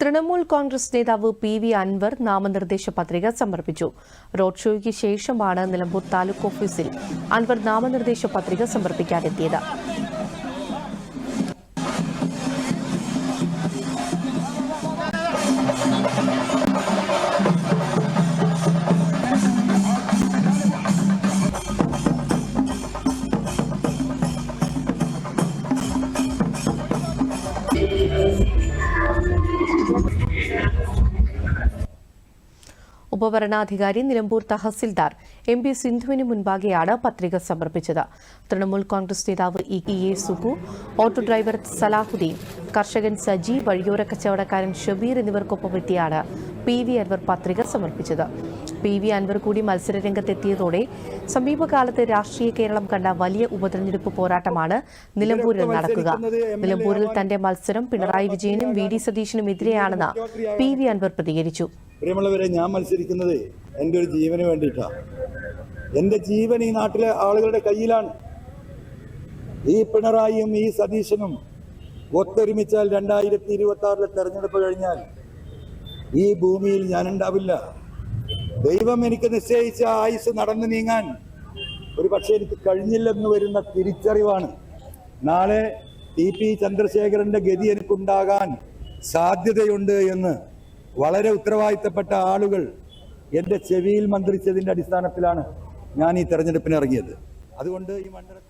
തൃണമൂൽ കോൺഗ്രസ് നേതാവ് P V Anwar നാമനിർദ്ദേശ പത്രിക സമർപ്പിച്ചു. റോഡ് ഷോയ്ക്ക് ശേഷമാണ് നിലമ്പൂർ താലൂക്ക് ഓഫീസിൽ അൻവർ നാമനിർദ്ദേശ പത്രിക സമർപ്പിക്കാനെത്തിയത്. ഉപവരണാധികാരി നിലമ്പൂർ തഹസിൽദാർ എം പി സിന്ധുവിന് മുൻപാകെയാണ് പത്രിക സമർപ്പിച്ചത്. തൃണമൂൽ കോൺഗ്രസ് നേതാവ് E E A Sukhu auto driver Salahuddin കർഷകൻ സജി വഴിയോര കച്ചവടക്കാരൻ ഷബീർ എന്നിവർക്കൊപ്പം എത്തിയാണ് പി വി അൻവർ പത്രിക സമർപ്പിച്ചത്. പി വി അൻവർ കൂടി മത്സരരംഗത്തെത്തിയതോടെ സമീപകാലത്ത് രാഷ്ട്രീയ കേരളം കണ്ട വലിയ ഉപതെരഞ്ഞെടുപ്പ് പോരാട്ടമാണ് നിലമ്പൂരിൽ നടക്കുക. നിലമ്പൂരിൽ തന്റെ മത്സരം പിണറായി വിജയനും വി ഡി സതീശനും എതിരെയാണെന്ന് പി വി അൻവർ പ്രതികരിച്ചു. പ്രിയമുള്ളവരെ ഞാൻ മത്സരിക്കുന്നത് എന്റെ ഒരു ജീവന് വേണ്ടിയിട്ടാണ് എന്റെ ജീവൻ ഈ നാട്ടിലെ ആളുകളുടെ കയ്യിലാണ്. ഈ പിണറായിയും ഈ സതീശനും ഒത്തൊരുമിച്ചാൽ രണ്ടായിരത്തി ഇരുപത്തി ആറിലെ തെരഞ്ഞെടുപ്പ് കഴിഞ്ഞാൽ ഈ ഭൂമിയിൽ ഞാൻ ഉണ്ടാവില്ല ദൈവം എനിക്ക് നിശ്ചയിച്ച ആയുസ് നടന്നു നീങ്ങാൻ ഒരു പക്ഷേ എനിക്ക് കഴിഞ്ഞില്ലെന്ന് വരുന്ന തിരിച്ചറിവാണ്. നാളെ ടി പി ചന്ദ്രശേഖരന്റെ ഗതി എനിക്കുണ്ടാകാൻ സാധ്യതയുണ്ട് എന്ന് വളരെ ഉത്തരവാദിത്തപ്പെട്ട ആളുകൾ എന്റെ ചെവിയിൽ മന്ത്രിച്ചതിന്റെ അടിസ്ഥാനത്തിലാണ് ഞാൻ ഈ തെരഞ്ഞെടുപ്പിന് ഇറങ്ങിയത് അതുകൊണ്ട് ഈ മണ്ഡലത്തിൽ